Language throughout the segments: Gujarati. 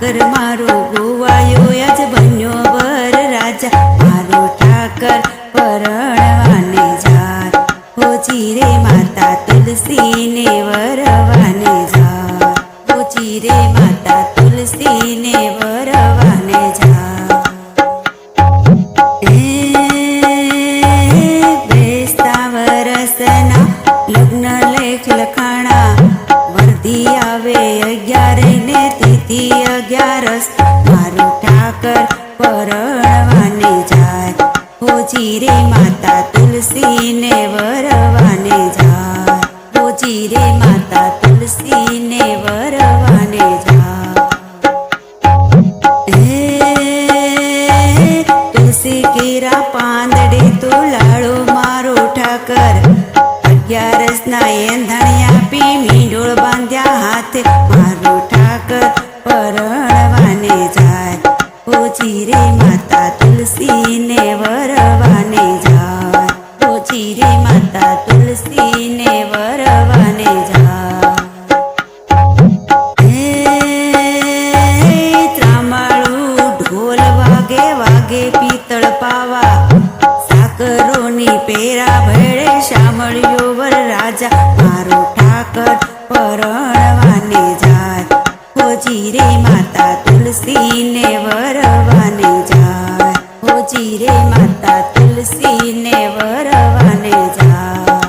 ઠાકર, મારો ગોવાયો આજ બન્યો બર રાજા. મારો ઠાકર પરણવાને જાર હોજી રે માતા તુલસીને વરવાને જાર હોજી રે માતા તુલસીને વરવાને જાર લગ્ન લેખ લખાણા. વર્ધી આવે અગિયારે ને થી અગિયારસ. મારું ઠાકર પરણવાને જાય. હોજી રે માતા તુલસીને વરવાને જાય. હોજી રે માતા તુલસીને વરવાને જાય. તુલસી કેરા પાંદડે તો લાડો મારો ઠાકર. અગિયારસ ના એંધા ઓજી રે માતા તુલસીને વરવાને જા. ઓછી રે માતા તુલસીને વરવાને જા. ત્રામાળું ઢોલ વાગે વાગે પિત્તળ પાવા. સાકરોની પેરા ભેળે શામળ્યો વર રાજા. મારો ઠાકર પરણવાને જાય હોજી રે માતા તુલસીને વરવાને જાય. હોજી રે માતા તુલસીને વરવાને જાય.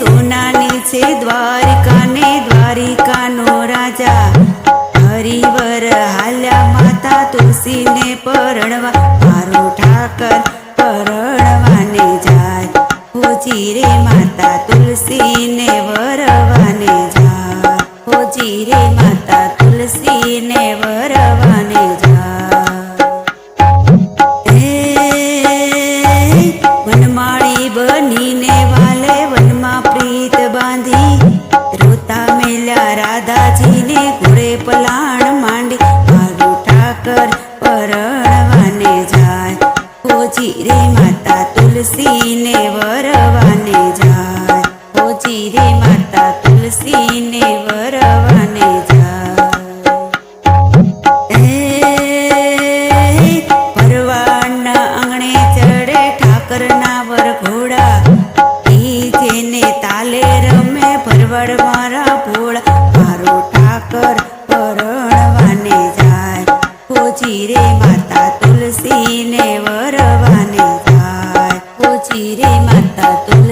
સોનાની છે દ્વારિકાને દ્વારિકાનો રાજા. હરિવર હાલ્યા માતા તુલસીને પરણવા. મારો ઠાકર પરણવાને જાય. હોજી રે માતા તુલસીને વરવાને જા. હોજી રે માતા તુલસીને વરવાને જાય હે વનમાળી બનીને વાલે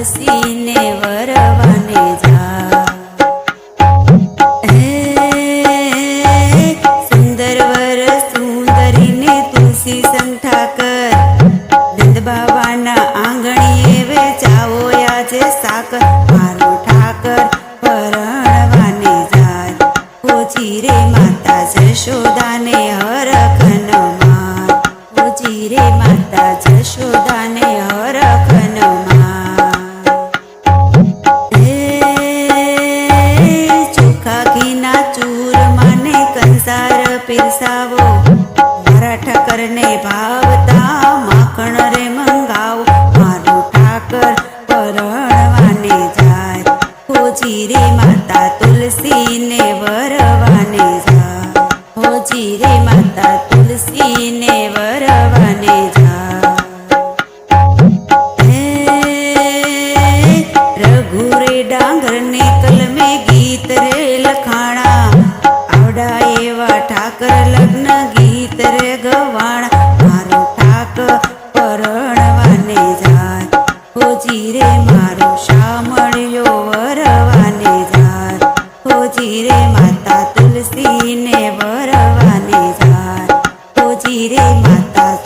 તુલસીને વરવાને જા હે સુંદર વર સુંદરીને તુલસી સંઠાકર નંદ બાબાના આંગણીએ વેચાવો આજે સાકર પીરસાવો મારા ઠાકરને ભાવતા માખણ રે મંગાવો. મારું ઠાકર પરણવાને જાય. હોજી રે માતા તુલસીને વરવાને જાય. હોજી રે માતા તુલસીને વરવાને જાય. રે ગવાણા, મારો ઠાકર પરણવાને જાય. હોજી મારો શામળિયો વરવાને જાય. હોજી માતા તુલસીને વરવાને જાય. હોજી માતા